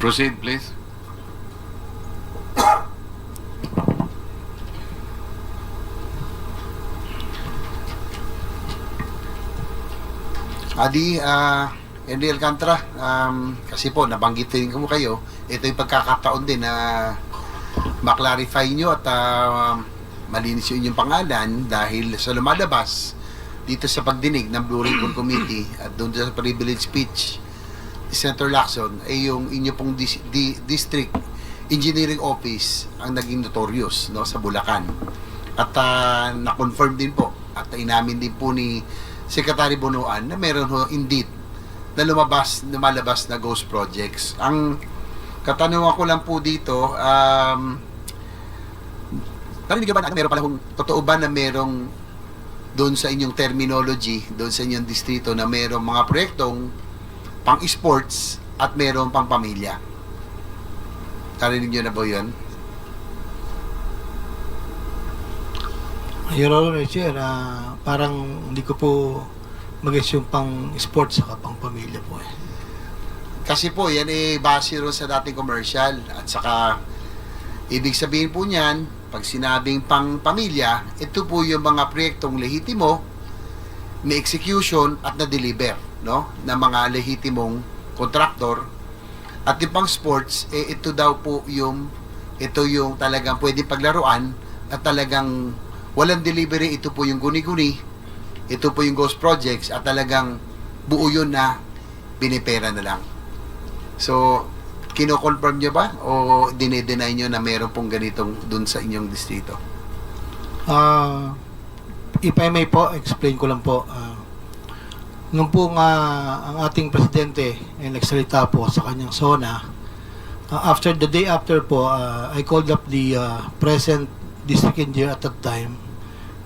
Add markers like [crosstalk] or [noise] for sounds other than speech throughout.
Proceed, please. Adi, ah, Henry Alcantara, um, kasi po, nabanggitin ko kayo, ito yung pagkakataon din na maklarify nyo at ah, malinis yung inyong pangalan dahil sa lumalabas dito sa pagdinig ng Blue Ribbon Committee at doon sa privilege speech Senator Lacson ay yung inyo pong dis- di- district engineering office ang naging notorious no sa Bulacan. At ah, na-confirm din po at inamin din po ni Secretary Bonoan na meron ho indeed na lumabas, lumalabas na ghost projects. Ang katanungan ko lang po dito, um, narinig ba na meron pala kung totoo ba na merong doon sa inyong terminology, doon sa inyong distrito na merong mga proyektong pang sports at merong pang pamilya. Narinig nyo na ba yun? Your Honor, Chair, ah, parang hindi ko po mag yung pang sports saka pang pamilya po eh. Kasi po, yan eh, base ron sa dating commercial. At saka, ibig sabihin po niyan, pag sinabing pang pamilya, ito po yung mga proyektong lehitimo, may execution at na-deliver, no? ng mga lehitimong kontraktor. At yung pang sports, eh, ito daw po yung, ito yung talagang pwede paglaruan at talagang walang delivery, ito po yung guni-guni, ito po yung ghost projects at talagang buo yun na binipera na lang. So, kino-confirm nyo ba o dinedeny nyo na meron pong ganitong dun sa inyong distrito? Ah, if I may po, explain ko lang po. ah, nung po nga ang ating presidente ay nagsalita po sa kanyang zona, ah, after the day after po, ah, I called up the ah, present district engineer at that time,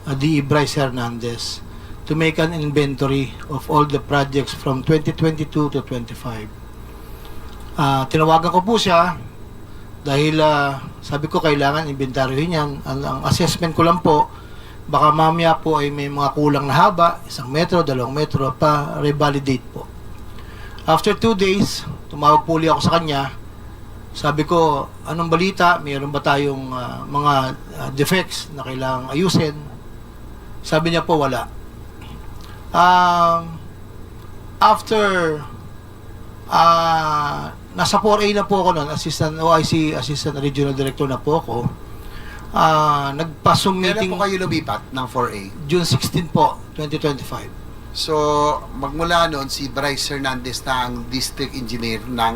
uh, the Bryce Hernandez, to make an inventory of all the projects from 2022 to 25. Ah, tinawagan ko po siya dahil ah, sabi ko kailangan inventaryohin yan. Ang, ang assessment ko lang po, baka mamaya po ay may mga kulang na haba, isang metro, dalawang metro, pa revalidate po. After two days, tumawag po ulit ako sa kanya. Sabi ko, anong balita? Mayroon ba tayong ah, mga ah, defects na kailangang ayusin? Sabi niya po, wala. Um, after ah nasa 4A na po ako noon, assistant OIC, assistant regional director na po ako. Ah, nagpa-Zoom Kailan meeting po kayo lumipat ng 4A? June 16 po, 2025. So, magmula noon, si Bryce Hernandez na ang district engineer ng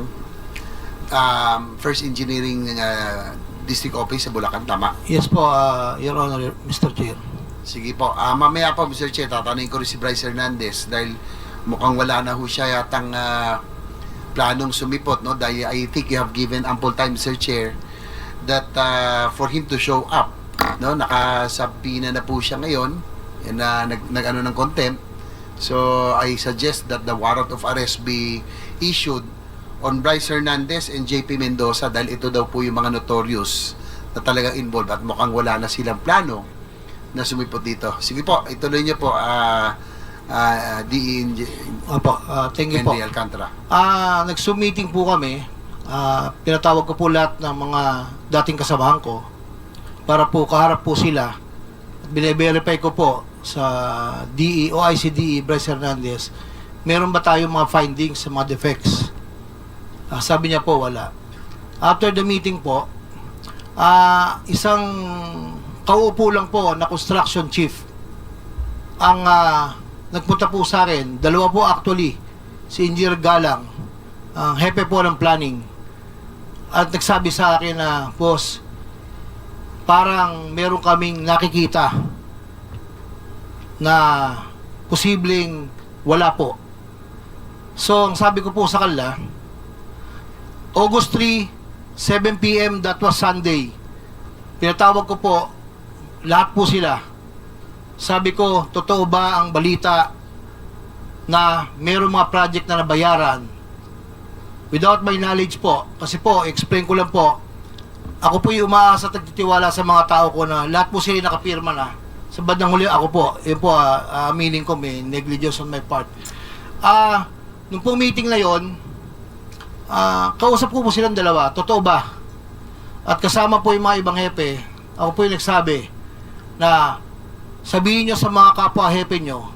um, First Engineering uh, District Office sa Bulacan, tama? Yes po, ah, Your Honor, Mr. Chair. Sige po. Ah, mamaya po, Mr. Che, tatanungin ko rin si Bryce Hernandez dahil mukhang wala na ho siya yatang ah, planong sumipot, no? Dahil I think you have given ample time, Mr. Chair, that ah, for him to show up, no? Nakasabina na po siya ngayon, yan na nag, nag ano ng contempt. So, I suggest that the warrant of arrest be issued on Bryce Hernandez and JP Mendoza dahil ito daw po yung mga notorious na talagang involved at mukhang wala na silang plano na sumipot dito. Sige po, ituloy niyo po ah uh, Dean Opo, ah, thank you po. Henry Alcantara. Ah, nag-Zoom meeting po kami. Ah, pinatawag ko po lahat ng mga dating kasamahan ko para po kaharap po sila. At bine-verify ko po sa DE o ICDE Bryce Hernandez, meron ba tayong mga findings sa mga defects? Ah, sabi niya po wala. After the meeting po, ah, isang kauupo lang po na construction chief ang ah, nagpunta po sa akin. Dalawa po actually si Engineer Galang, ang hepe po ng planning, at nagsabi sa akin na, boss, parang meron kaming nakikita na posibleng wala po. So, ang sabi ko po sa kanila, August 3, 7 p.m., that was Sunday. Pinatawag ko po, lahat po sila. Sabi ko, totoo ba ang balita na mayroong mga project na nabayaran without my knowledge po. Kasi po, explain ko lang po, ako po yung umaasa at nagtitiwala sa mga tao ko na lahat po sila nakapirma na. Sa bandang huli, ako po, yun po, ah, aminin ko may negligence on my part. Ah, nung pong meeting na yon, ah, kausap ko po silang dalawa, totoo ba? At kasama po yung mga ibang hepe, ako po yung nagsabi na sabihin nyo sa mga kapwa hepe nyo,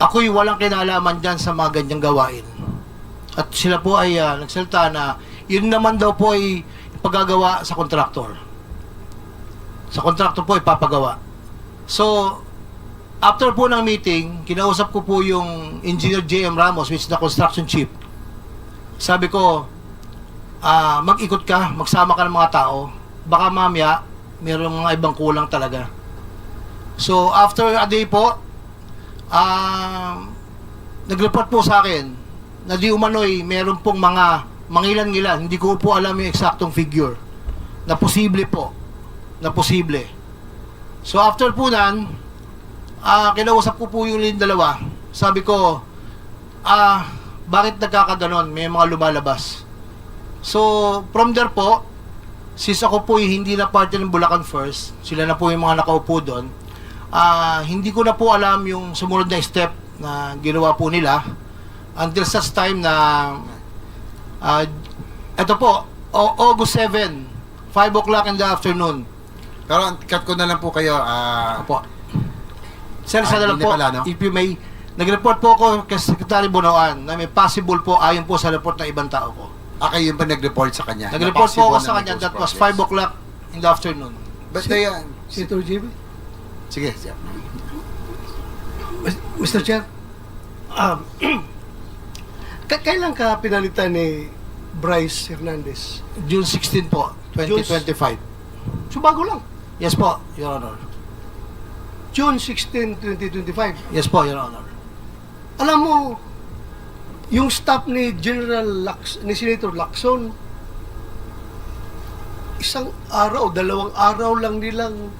ako'y walang kinalaman dyan sa mga ganyang gawain. At sila po ay ah, nagsalita na yun naman daw po ay paggagawa sa kontraktor. Sa kontraktor po ipapagawa. So, after po ng meeting, kinausap ko po yung Engineer J.M. Ramos, which is the construction chief. Sabi ko, ah mag-ikot ka, magsama ka ng mga tao. Baka mamaya, mayroong mga ibang kulang talaga. So, after a day po, ah nag-report po sa akin na di umano'y meron pong mga mangilan-ngilan. Hindi ko po alam yung eksaktong figure na posible po. Na posible. So, after po nan, ah kinausap ko po yung dalawa. Sabi ko, ah, bakit nagkakaganon? May mga lumalabas. So, from there po, since ako po hindi na parte ng Bulacan First, sila na po yung mga nakaupo doon, ah, hindi ko na po alam yung sumunod na step na ginawa po nila until such time na ah, ito po, O- August 7, 5 o'clock in the afternoon. Pero cut ko na lang po kayo. ah, Opo. Sir, Ah, sa na lang po, pala, no? if you may, nag-report po ako kay Secretary Bonoan na may possible po ayon po sa report ng ibang tao ko. ah, kayo yung pa nag-report sa kanya. Nag-report po ako sa kanya, that was may 5 o'clock in the afternoon. But they, uh, Senator JB? sige, sige. Mr. Chair, um, [clears throat] ka- kailan ka pinalitan ni Bryce Hernandez? June 16 po, 2025. So bago lang. Yes po, Your Honor. June 16, 2025. Yes po, Your Honor. Alam mo, yung staff ni General Lax, ni Senator Lacson, isang araw, dalawang araw lang nilang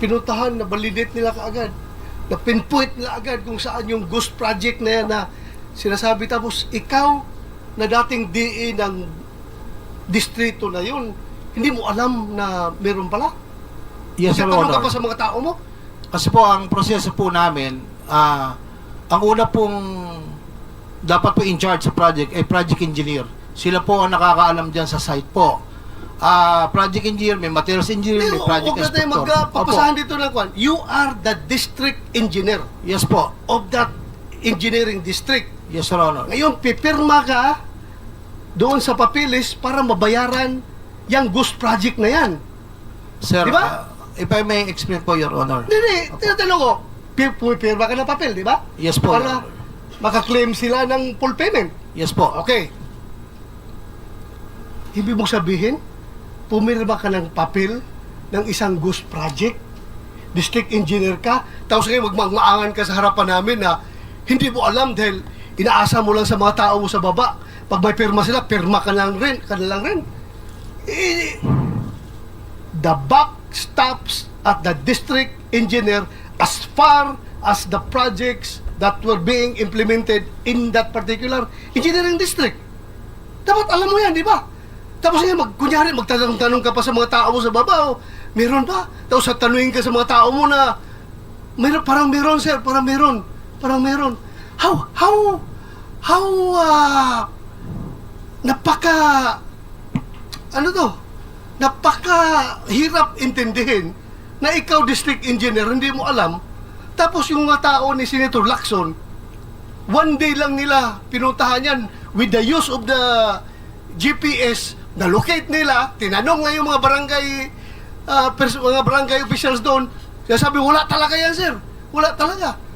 pinuntahan, na validate nila kaagad. Na pinpoint nila agad kung saan yung ghost project na yan na sinasabi. Tapos ikaw, na dating DE ng distrito na yun, hindi mo alam na meron pala? Yes, Your Nagtatanong ka pa sa mga tao mo? Kasi po ang proseso po namin, ah, ang una pong dapat po in charge sa project ay project engineer. Sila po ang nakakaalam dyan sa site po. Ah, project engineer, may materials engineer, may Hindi, project huwag na tayo inspector. magpapasahan dito ng kwan. You are the district engineer. Yes po. of that engineering district. Yes, Your Honor. Ngayon, pipirma ka doon sa papilis para mabayaran yung ghost project na yan. Sir, Di ba? ah, if I may explain po, Your Honor. Hindi, hindi. Tinatanong ko, pi- pumipirma ka ng papel, di ba? Yes po, Your Para Honor. makaklaim sila ng full payment. Yes po. Okay. Ibig mong sabihin, pumirma ka ng papel ng isang ghost project, district engineer ka, tapos ngayon magmamaangan ka sa harapan namin na hindi mo alam dahil inaasa mo lang sa mga tao mo sa baba. Pag may pirma sila, pirma ka lang rin, ka lang rin. Eh, the buck stops at the district engineer as far as the projects that were being implemented in that particular engineering district. Dapat alam mo yan, di ba? Tapos ngayon, mag, kunyari, magtanong-tanong ka pa sa mga tao mo sa baba, o, meron ba? Tapos tatanungin ka sa mga tao mo na, meron, parang meron, sir, parang meron, parang meron. How, how, how, ah, napaka, ano to, napaka hirap intindihin na ikaw district engineer, hindi mo alam, tapos yung mga tao ni Senator Lacson, one day lang nila pinuntahan yan with the use of the GPS, na-locate nila, tinanong nga mga barangay, ah, pers- mga barangay officials doon, sabi, wala talaga yan, sir. Wala talaga.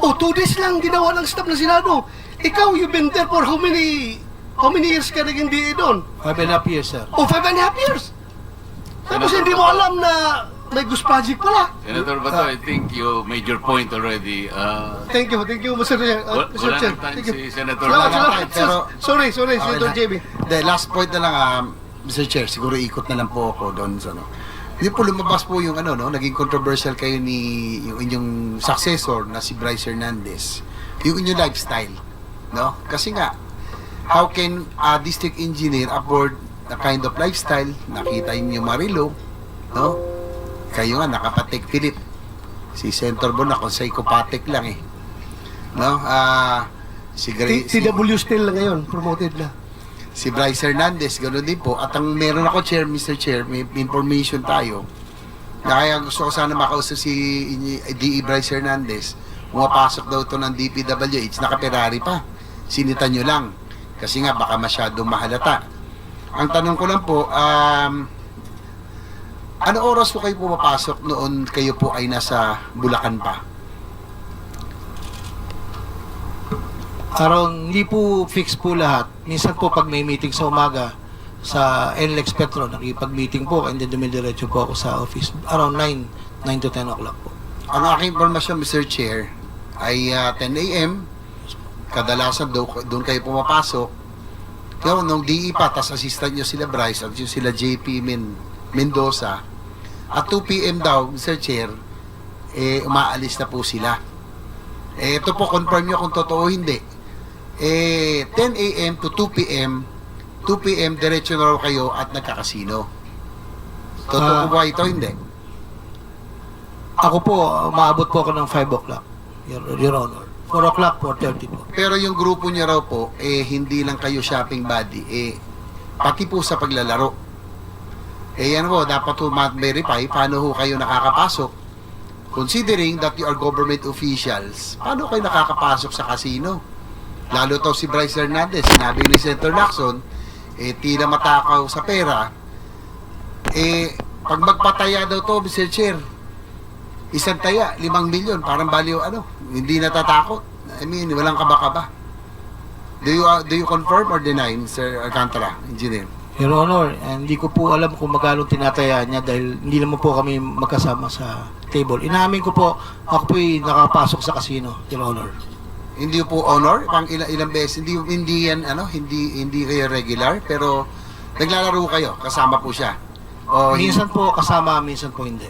Oh, two days lang ginawa ng staff ng Senado. Ikaw, you've been there for how many, how many years ka naging DA doon? Five and a half years, sir. Oh, five and a half years. Tapos hindi mo alam na may ghost project pala. Senator Bato, I think you made your point already. Uh, Thank you, thank you, Mr. Chair. Uh, Mr. wala Chair. nang time Thank you. si Senator Salamat, Bato. salamat. Pero- sorry, sorry, Okay Senator na. JB. The last point na lang, um, Mr. Chair, siguro ikot na lang po ako doon sa ano. Hindi po lumabas po yung ano, no, naging controversial kayo ni yung inyong successor na si Bryce Hernandez. Yung inyong lifestyle, no? Kasi nga, how can a district engineer afford the kind of lifestyle? Nakita niyo Marilo, no? Kayo nga, nakapatek Philip. Si Senator Bon, ako psychopathic lang eh. No? Ah, Si, Gray, si, TW na ngayon, promoted na. Si Bryce Hernandez, gano'n din po. At ang meron ako, Chair, Mr. Chair, may information tayo. Na kaya gusto ko sana makausap si D.E. Bryce Hernandez. Pumapasok daw to ng DPWH, naka-Ferrari pa. Sinitan nyo lang. Kasi nga, baka masyadong mahalata. Ang tanong ko lang po, um, ano oras po kayo pumapasok noon kayo po ay nasa Bulacan pa? Araw, hindi po fix po lahat. Minsan po pag may meeting sa umaga sa NLEX Petro, nakipag-meeting po and then dumidiretso po ako sa office. Around 9, 9 to 10 o'clock po. Ang aking informasyon, Mr. Chair, ay ah, 10 a.m. Kadalasan do, doon kayo pumapasok. Pero nung DE pa, tas assistant nyo sila Bryce at sila JP Min, Mendoza, at 2 p.m. daw, Mr. Chair, eh, umaalis na po sila. Eh, ito po, confirm nyo kung totoo hindi. Eh, 10 a.m. to 2 p.m., 2 p.m. diretso na raw kayo at nagkakasino. Totoo Ah. ba ito? Hindi. Ako po, maabot po ako ng 5 o'clock, Your, Your Honor. 4 o'clock, 4.30 po. Pero yung grupo niya raw po, eh, hindi lang kayo shopping buddy, eh, pati po sa paglalaro. Eh, yan po, dapat po mat-verify paano ho kayo nakakapasok. Considering that you are government officials, paano kayo nakakapasok sa casino? Lalo to si Bryce Hernandez, sinabi ni Senator Lacson, eh, tila matakaw sa pera. Eh, pag magpataya daw to, Mr. Chair, isang taya, limang milyon, parang baliw ano, hindi natatakot. I mean, walang kaba-kaba. Do you uh, do you confirm or deny, Mr. Alcantara, engineer? Your Honor, hindi ko po alam kung magkano tinataya niya dahil hindi naman po kami magkasama sa table. Inamin ko po, ako po'y nakapasok sa casino, Your Honor. Hindi po honor, pang ilang, ilang beses, hindi, hindi yan, ano, hindi, hindi kayo regular, pero naglalaro kayo, kasama po siya. O, Minsan po kasama, minsan po hindi.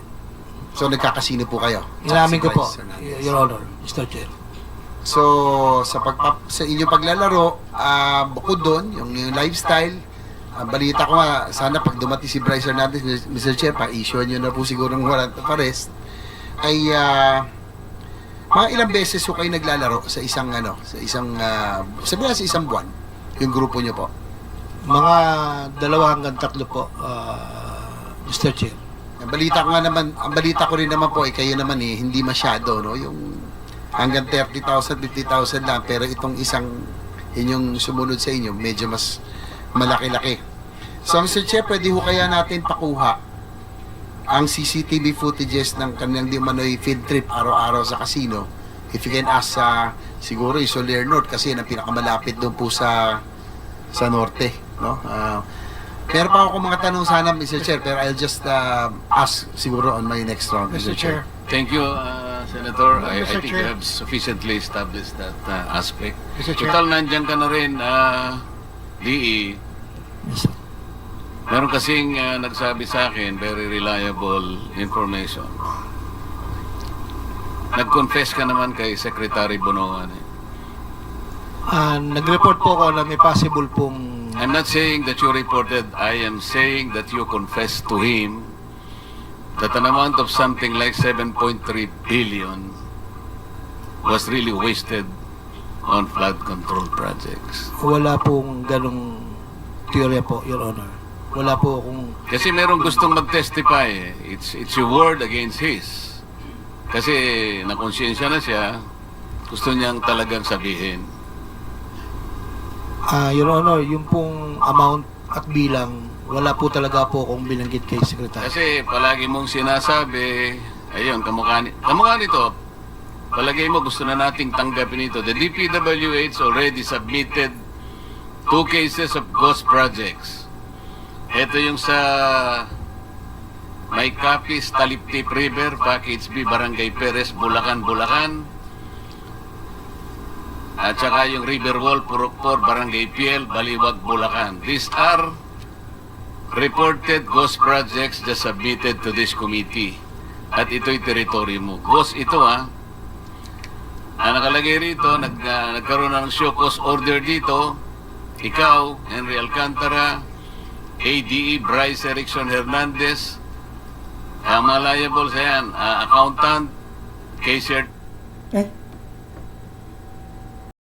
so nagkakasino po kayo. Inamin ko po, Hernandez. Your Honor, Mr. Chair. So, sa pagpap sa inyong paglalaro, ah, bukod doon, yung, yung lifestyle, ah, balita ko nga, sana pag dumating si Bryce Hernandez, Mr. Chair, pa-issue nyo na po siguro ng warrant of arrest, ay ah, mga ilang beses ko kayo naglalaro sa isang ano, sa isang, uh, na sa isang buwan, yung grupo nyo po. Mga dalawa hanggang tatlo po, ah, Mr. Chair. Ang balita ko nga naman, ang balita ko rin naman po, eh, kayo naman eh, hindi masyado, no? Yung hanggang 30,000, 50,000 lang, pero itong isang inyong sumunod sa inyo, medyo mas malaki-laki. So, Mr. Chair, pwede ho kaya natin pakuha ang CCTV footages ng kanilang di manoy field trip araw-araw sa casino. If you can ask sa siguro yung Soler North kasi yan ang pinakamalapit doon po sa sa norte, no? Ah, meron pa ako mga tanong sana, Mr. Chair, pero I'll just uh, ask siguro on my next round, Mr. Chair. Thank you, uh, Senator. I, I Mr. think Chair. you have sufficiently established that uh, aspect. Mr. Chair. Total, nandyan ka na rin, uh, DE. Sir. Meron kasing uh, nagsabi sa akin, very reliable information. Nag-confess ka naman kay Secretary Bonoan. Eh. Ah, nag-report po ako na may possible pong I'm not saying that you reported. I am saying that you confessed to him that an amount of something like 7.3 billion was really wasted on flood control projects. wala pong ganong teorya po, Your Honor. Wala po akong Kasi merong gustong mag-testify. eh. It's, it's your word against his. Kasi nakonsensya na siya, gusto niyang talagang sabihin. Ah, Your Honor, yung pong amount at bilang, wala po talaga po akong binanggit kay Secretary. Kasi palagi mong sinasabi, ayun, kamukha, ni- kamukha nito, palagay mo gusto na nating tanggapin ito. The DPWH already submitted two cases of ghost projects. Ito yung sa May Capis, Taliptip River, Package B, Barangay Perez, Bulacan, Bulacan. At saka yung Riverwall, Purokpor, Barangay Piel, Baliwag, Bulacan. These are reported ghost projects just submitted to this committee. At ito'y teritoryo mo. Ghost ito ha. Ang nakalagay rito, nag, ah, nagkaroon ng show cause order dito. Ikaw, Henry Alcantara, ADE Bryce Erickson Hernandez, ang mga liable yan, ah, accountant, Kaiser Eh,